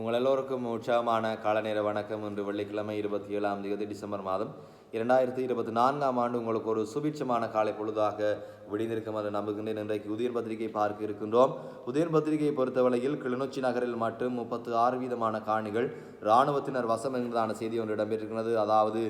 உங்கள் எல்லோருக்கும் உற்சாகமான காலநேர வணக்கம் இன்று வெள்ளிக்கிழமை இருபத்தி ஏழாம் தேதி டிசம்பர் மாதம். இரண்டாயிரத்தி இருபத்தி நான்காம் ஆண்டு உங்களுக்கு ஒரு சுபிட்சமான காலை பொழுதாக விடிந்திருக்கும். என்று நம்புகின்றேன். இன்றைக்கு உதயன் பத்திரிகை பார்க்க இருக்கின்றோம். உதயன் பத்திரிகையை பொறுத்தவரையில் கிளிநொச்சி நகரில் மட்டும் முப்பத்து ஆறு வீதமான காணிகள் இராணுவத்தினர் வசம் என்பதான செய்தி ஒன்று இடம்பெற்றிருக்கிறது. அதாவது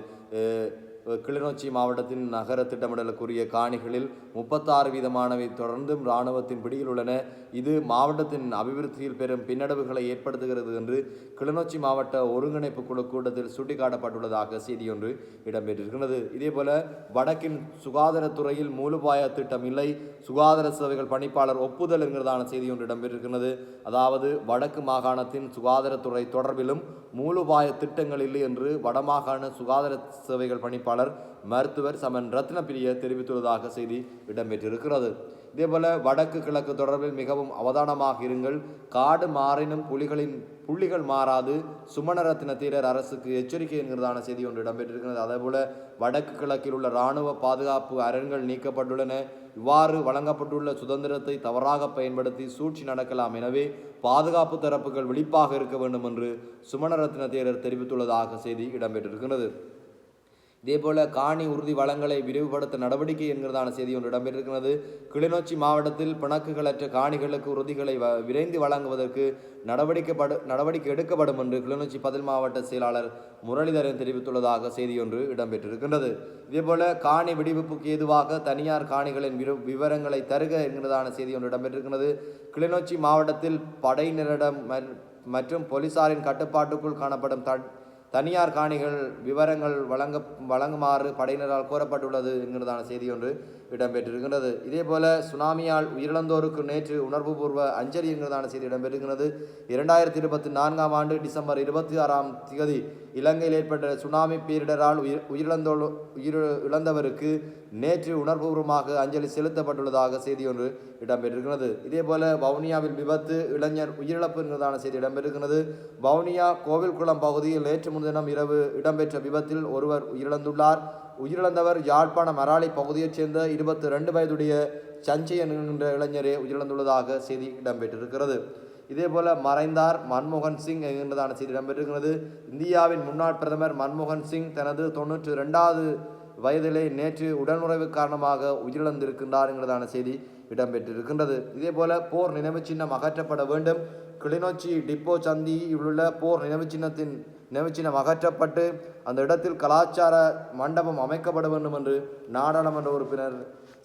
கிளிநொச்சி மாவட்டத்தின் நகர திட்டமிடலுக்குரிய காணிகளில் முப்பத்தாறு வீதமானவை தொடர்ந்தும் இராணுவத்தின் பிடியில் உள்ளன. இது மாவட்டத்தின் அபிவிருத்தியில் பெரும் பின்னடைவுகளை ஏற்படுத்துகிறது என்று கிளிநொச்சி மாவட்ட ஒருங்கிணைப்பு குழு கூட்டத்தில் சுட்டிக்காட்டப்பட்டுள்ளதாக செய்தியொன்று இடம்பெற்றிருக்கிறது. இதேபோல வடக்கின் சுகாதாரத்துறையில் மூலோபாய திட்டம் இல்லை. சுகாதார சேவைகள் பணிப்பாளர் ஒப்புதல் என்கிறதான செய்தி ஒன்று இடம்பெற்றிருக்கிறது. அதாவது வடக்கு மாகாணத்தின் சுகாதாரத்துறை தொடர்பிலும் மூலோபாய திட்டங்கள் இல்லை என்று வடமாகாண சுகாதார சேவைகள் பணிப்பாளர் மருத்துவர் சமன் ரத்னப்பிரிய தெரிவித்துள்ளதாக செய்தி இடம்பெற்றிருக்கிறது. இதேபோல வடக்கு கிழக்கு தொடர்பில் மிகவும் அவதானமாக இருங்கள். காடு மாறினும் புலிகளின் புள்ளிகள் மாறாது. சுமணரத்ன தீரர் அரசுக்கு எச்சரிக்கை என்கிறதான செய்தி ஒன்று இடம்பெற்றிருக்கிறது. அதேபோல வடக்கு கிழக்கில் உள்ள இராணுவ பாதுகாப்பு அரண்கள் நீக்கப்பட்டுள்ளன. இவ்வாறு வழங்கப்பட்டுள்ள சுதந்திரத்தை தவறாக பயன்படுத்தி சூழ்ச்சி நடக்கலாம். எனவே பாதுகாப்பு தரப்புகள் விழிப்பாக இருக்க வேண்டும் என்று சுமணரத்ன தேரர் தெரிவித்துள்ளதாக செய்தி இடம்பெற்றிருக்கிறது. இதேபோல காணி உறுதி வளங்களை விரிவுபடுத்த நடவடிக்கை என்கிறதான செய்தி ஒன்று இடம்பெற்றிருக்கிறது. கிளிநொச்சி மாவட்டத்தில் பிணக்குகளற்ற காணிகளுக்கு உறுதிகளை வ- விரைந்து வழங்குவதற்கு நடவடிக்கைப்படு நடவடிக்கை எடுக்கப்படும் என்று கிளிநொச்சி பதில் மாவட்ட செயலாளர் முரளிதரன் தெரிவித்துள்ளதாக செய்தி ஒன்று இடம்பெற்றிருக்கின்றது. இதேபோல காணி விடுவிப்புக்கு ஏதுவாக தனியார் காணிகளின் விரு விவரங்களை தருக என்கிறதான செய்தி ஒன்று இடம்பெற்றிருக்கிறது. கிளிநொச்சி மாவட்டத்தில் படையினரிடம் ம- மற்றும் போலீசாரின் கட்டுப்பாட்டுக்குள் காணப்படும் த தனியார் காணிகள் விவரங்கள் வழங்க வழங்குமாறு படையினரால் கோரப்பட்டுள்ளது என்கிறதான செய்தி ஒன்று இடம்பெற்றிருக்கின்றது. இதேபோல சுனாமியால் உயிரிழந்தோருக்கு நேற்று உணர்வுபூர்வ அஞ்சலி என்கிறதான செய்தி இடம்பெற்றிருக்கிறது இரண்டாயிரத்தி இருபத்தி நான்காம் ஆண்டு டிசம்பர் இருபத்தி ஆறாம் திகதி இலங்கையில் ஏற்பட்ட சுனாமி பேரிடரால் உயிர் உயிரிழந்தோ உயிர் இழந்தவருக்கு நேற்று உணர்வுபூர்வமாக அஞ்சலி செலுத்தப்பட்டுள்ளதாக செய்தி ஒன்று இடம்பெற்றிருக்கிறது இதேபோல வவுனியாவில் விபத்து இளைஞர் உயிரிழப்பு என்கிறதான செய்தி இடம்பெற்றிருக்கிறது வவுனியா கோவில்குளம் பகுதியில் நேற்று முன்தினம் இரவு இடம்பெற்ற விபத்தில் ஒருவர் உயிரிழந்துள்ளார். உயிரிழந்தவர் யாழ்ப்பாணம் மராளி பகுதியைச் சேர்ந்த இருபத்தி ரெண்டு வயதுடைய சஞ்சயன் என்கின்ற இளைஞரே உயிரிழந்துள்ளதாக செய்தி இடம்பெற்றிருக்கிறது. இதேபோல மறைந்தார் மன்மோகன் சிங் என்கின்றதான செய்தி இடம்பெற்றிருக்கிறது. இந்தியாவின் முன்னாள் பிரதமர் மன்மோகன் சிங் தனது தொன்னூற்றி ரெண்டாவது வயதிலே நேற்று உடல்நுறைவு காரணமாக உயிரிழந்திருக்கின்றார் என்கிறதான செய்தி இடம்பெற்றிருக்கின்றது. இதேபோல போர் நினைவு சின்னம் அகற்றப்பட வேண்டும். கிளிநொச்சி டிப்போ சந்தியில் உள்ள போர் நினைவு சின்னத்தின் நினைவுச் அகற்றப்பட்டு அந்த இடத்தில் கலாச்சார மண்டபம் அமைக்கப்பட வேண்டும் என்று நாடாளுமன்ற உறுப்பினர்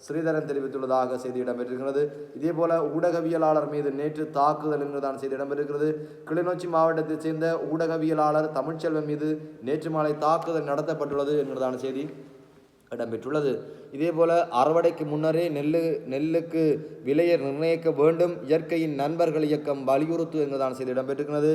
ஸ்ரீதரன் தெரிவித்துள்ளதாக செய்தி இடம்பெற்றிருக்கிறது. இதேபோல ஊடகவியலாளர் மீது நேற்று தாக்குதல் என்றுதான் செய்தி இடம்பெற்றிருக்கிறது. கிளிநொச்சி மாவட்டத்தைச் சேர்ந்த ஊடகவியலாளர் தமிழ்ச்செல்வன் மீது நேற்று மாலை தாக்குதல் நடத்தப்பட்டுள்ளது என்றுதான் செய்தி இடம்பெற்றுள்ளது. இதேபோல் அறுவடைக்கு முன்னரே நெல்லு நெல்லுக்கு விலையை நிர்ணயிக்க வேண்டும். இயற்கையின் நண்பர்கள் இயக்கம் வலியுறுத்து என்கிறதான செய்தி இடம்பெற்றிருக்கிறது.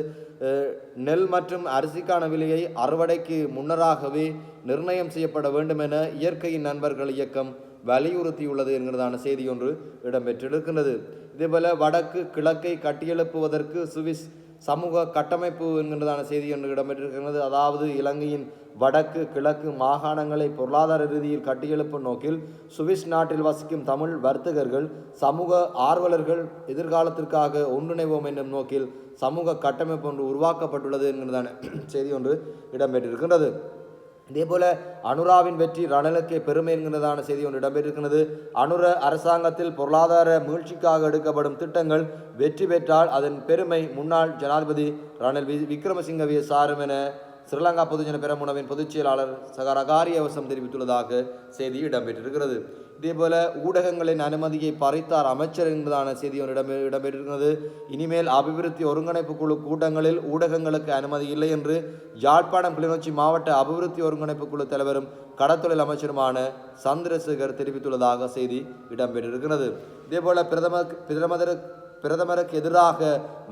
நெல் மற்றும் அரிசிக்கான விலையை அறுவடைக்கு முன்னராகவே நிர்ணயம் செய்யப்பட வேண்டும் என இயற்கையின் நண்பர்கள் இயக்கம் வலியுறுத்தியுள்ளது என்கிறதான செய்தி ஒன்று இடம்பெற்றிருக்கின்றது. இதேபோல வடக்கு கிழக்கை கட்டியெழுப்புவதற்கு சுவிஸ் சமூக கட்டமைப்பு என்கின்றதான செய்தி ஒன்று இடம்பெற்றிருக்கிறது. அதாவது இலங்கையின் வடக்கு கிழக்கு மாகாணங்களை பொருளாதார ரீதியில் கட்டியெழுப்பும் நோக்கில் சுவிஸ் நாட்டில் வசிக்கும் தமிழ் வர்த்தகர்கள் சமூக ஆர்வலர்கள் எதிர்காலத்திற்காக ஒன்றிணைவோம் என்னும் நோக்கில் சமூக கட்டமைப்பு ஒன்று உருவாக்கப்பட்டுள்ளது என்கிறதான செய்தி ஒன்று இடம்பெற்றிருக்கின்றது. இதேபோல அனுராவின் வெற்றி ரணிலுக்கு பெருமை என்கிறதான செய்தி ஒன்று இடம்பெற்றிருக்கிறது. அனுர அரசாங்கத்தில் பொருளாதார மீழ்ச்சிக்காக எடுக்கப்படும் திட்டங்கள் வெற்றி பெற்றால் அதன் பெருமை முன்னாள் ஜனாதிபதி ரணில் வி விக்ரமசிங்கவிய சாரும் என ஸ்ரீலங்கா பொதுஜன பெரமுனவின் பொதுச் செயலாளர் சகரகாரி அவசம் தெரிவித்துள்ளதாக செய்தி இடம்பெற்றிருக்கிறது. இதேபோல ஊடகங்களின் அனுமதியை பறித்தார் அமைச்சர் என்பதான செய்தி ஒன்று இடம் இடம்பெற்றிருக்கிறது. இனிமேல் அபிவிருத்தி ஒருங்கிணைப்பு குழு கூட்டங்களில் ஊடகங்களுக்கு அனுமதி இல்லை என்று யாழ்ப்பாணம் கிளிநொச்சி மாவட்ட அபிவிருத்தி ஒருங்கிணைப்பு குழு தலைவரும் கடத்தொழில் அமைச்சருமான சந்திரசேகர் தெரிவித்துள்ளதாக செய்தி இடம்பெற்றிருக்கிறது. இதேபோல பிரதமர் பிரதமர் பிரதமருக்கு எதிராக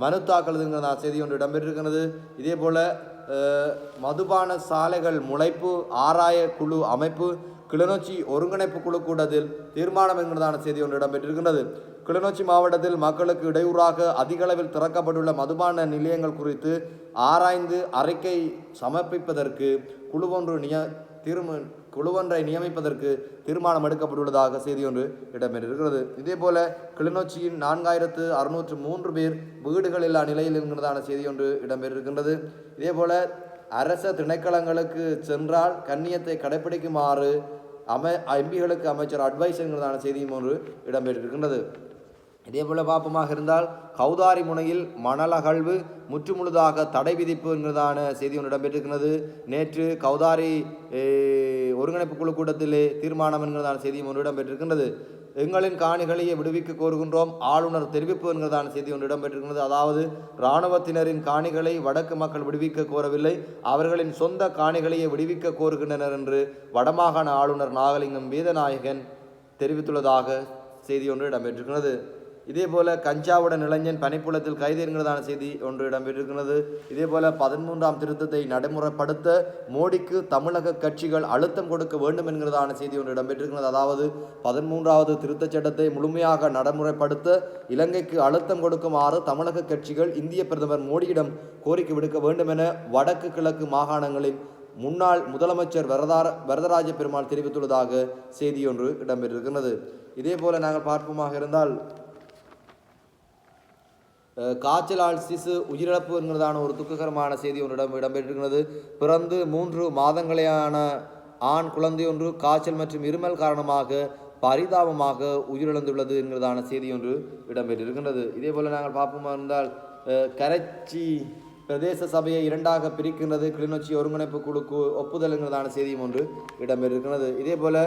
மனு தாக்கல் செய்தி ஒன்று இடம்பெற்றிருக்கிறது. இதேபோல மதுபான சாலைகள் முளைப்பு ஆராய குழு அமைப்பு கிளிநொச்சி ஒருங்கிணைப்பு குழு கூட்டத்தில் தீர்மானம் என்கிறதான செய்தி ஒன்று இடம்பெற்றிருக்கின்றது. கிளிநொச்சி மாவட்டத்தில் மக்களுக்கு இடையூறாக அதிக அளவில் திறக்கப்பட்டுள்ள மதுபான நிலையங்கள் குறித்து ஆராய்ந்து அறிக்கை சமர்ப்பிப்பதற்கு குழு ஒன்று நிய தீர்ம குழுவொன்றை நியமிப்பதற்கு தீர்மானம் எடுக்கப்பட்டுள்ளதாக செய்தி ஒன்று இடம்பெற்றிருக்கிறது. இதேபோல கிளிநொச்சியின் நான்காயிரத்து அறுநூற்று மூன்று பேர் வீடுகள் இல்லா நிலையில் இருக்கிறதான செய்தி ஒன்று இடம்பெற்றிருக்கின்றது. இதேபோல அரச திணைக்களங்களுக்கு சென்றால் கண்ணியத்தை கடைப்பிடிக்குமாறு அம எம்பிகளுக்கு அமைச்சர் அட்வைஸ் என்கிறதான செய்தியும் ஒன்று இடம்பெற்றிருக்கின்றது. இதேபோல பாப்பமாக இருந்தால் கௌதாரி முனையில் மணல் அகழ்வு முற்றுமுழுதாக தடை விதிப்பு என்கிறதான செய்தி ஒன்று இடம்பெற்றிருக்கிறது. நேற்று கௌதாரி ஒருங்கிணைப்பு குழு கூட்டத்திலே தீர்மானம் என்கிறதான செய்தியும் ஒன்று இடம்பெற்றிருக்கின்றது. எங்களின் காணிகளையே விடுவிக்க கோருகின்றோம். ஆளுநர் தெரிவிப்பு என்கிறதான செய்தி ஒன்று இடம்பெற்றிருக்கிறது அதாவது இராணுவத்தினரின் காணிகளை வடக்கு மக்கள் விடுவிக்க கோரவில்லை. அவர்களின் சொந்த காணிகளையே விடுவிக்க கோருகின்றனர் என்று வடமாகாண ஆளுநர் நாகலிங்கம் வீதநாயகன் தெரிவித்துள்ளதாக செய்தி ஒன்று இடம்பெற்றிருக்கிறது இதேபோல கஞ்சாவுடன் இளைஞன் பனிப்புலத்தில் கைது என்கிறதான செய்தி ஒன்று இடம்பெற்றிருக்கிறது. இதேபோல பதிமூன்றாம் திருத்தத்தை நடைமுறைப்படுத்த மோடிக்கு தமிழக கட்சிகள் அழுத்தம் கொடுக்க வேண்டும் என்கிறதான செய்தி ஒன்று இடம்பெற்றிருக்கிறது. அதாவது பதிமூன்றாவது திருத்தச் சட்டத்தை முழுமையாக நடைமுறைப்படுத்த இலங்கைக்கு அழுத்தம் கொடுக்குமாறு தமிழக கட்சிகள் இந்திய பிரதமர் மோடியிடம் கோரிக்கை விடுக்க வேண்டும் என வடக்கு கிழக்கு மாகாணங்களின் முன்னாள் முதலமைச்சர் வரதார வரதராஜ பெருமாள் தெரிவித்துள்ளதாக செய்தியொன்று இடம்பெற்றிருக்கிறது. இதே போல நாங்கள் பார்ப்போமாக இருந்தால் காய்ச்சலால் சிசு உயிரிழப்பு என்கிறதான ஒரு துக்ககரமான செய்தி ஒன்றிடம் இடம்பெற்றிருக்கிறது. பிறந்து மூன்று மாதங்களேயான ஆண் குழந்தை ஒன்று காய்ச்சல் மற்றும் இருமல் காரணமாக பரிதாபமாக உயிரிழந்துள்ளது என்கிறதான செய்தி ஒன்று இடம்பெற்றிருக்கின்றது. இதே போல் நாங்கள் பார்ப்போமா இருந்தால் கரைச்சி பிரதேச சபையை இரண்டாக பிரிக்கின்றது. கிளிநொச்சி ஒருங்கிணைப்பு குழுக்கு ஒப்புதல் என்கிறதான செய்தியும் ஒன்று இடம்பெற்றிருக்கிறது இதே போல்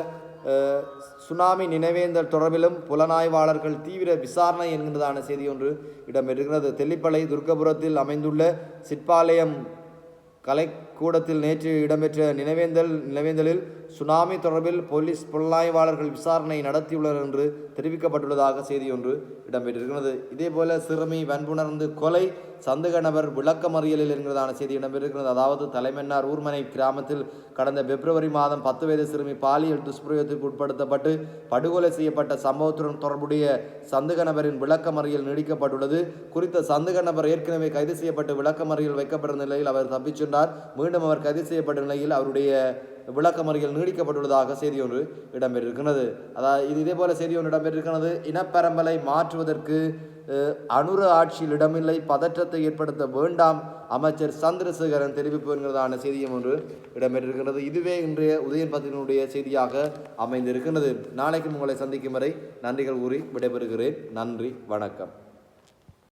சுனாமி நினைவேந்தல் தொடர்பிலும் புலனாய்வாளர்கள் தீவிர விசாரணை என்கின்றதான செய்தி ஒன்று இடம்பெறுகிறது தெல்லிப்பளை துர்க்கபுரத்தில் அமைந்துள்ள சிற்பாலயம் கலைக்கூடத்தில் நேற்று இடம்பெற்ற நினைவேந்தல் நினைவேந்தலில் சுனாமி தொடர்பில் போலீஸ் புலனாய்வாளர்கள் விசாரணை நடத்தியுள்ளனர் என்று தெரிவிக்கப்பட்டுள்ளதாக செய்தி ஒன்று இடம்பெற்றிருக்கிறது. இதேபோல சிறுமி வன்புணர்ந்து கொலை சந்தேக நபர் விளக்கமறியலில் என்கிறதான செய்தி இடம்பெறுகிறது அதாவது தலைமன்னார் ஊர்மனை கிராமத்தில் கடந்த பிப்ரவரி மாதம் பத்து வயது சிறுமி பாலியல் துஷ்பிரயோகத்திற்கு உட்படுத்தப்பட்டு படுகொலை செய்யப்பட்ட சம்பவத்துடன் தொடர்புடைய சந்தேக நபரின் விளக்கமறியல் நீடிக்கப்பட்டுள்ளது. குறித்த சந்தேக நபர் ஏற்கனவே கைது செய்யப்பட்டு விளக்கமறியல் வைக்கப்பட்ட நிலையில் அவர் தப்பிச் சென்றார். மீண்டும் அவர் கைது செய்யப்பட்ட நிலையில் அவருடைய விளக்கமறியல் நீடிக்கப்பட்டுள்ளதாக செய்தி ஒன்று இடம்பெற்றிருக்கிறது. அதாவது இது இதே போல செய்தி ஒன்று இடம்பெற்றிருக்கிறது. இனப்பரம்பலை மாற்றுவதற்கு அனுர ஆட்சியில் இடமில்லை பதற்றத்தை ஏற்படுத்த வேண்டாம். அமைச்சர் சந்திரசேகரன் தெரிவிப்பு என்கிறதான செய்தியும் ஒன்று இடம்பெற்றிருக்கிறது. இதுவே இன்றைய உதயன் பத்தினுடைய செய்தியாக அமைந்திருக்கிறது நாளைக்கு உங்களை சந்திக்கும் வரை நன்றிகள் கூறி விடைபெறுகிறேன். நன்றி வணக்கம்.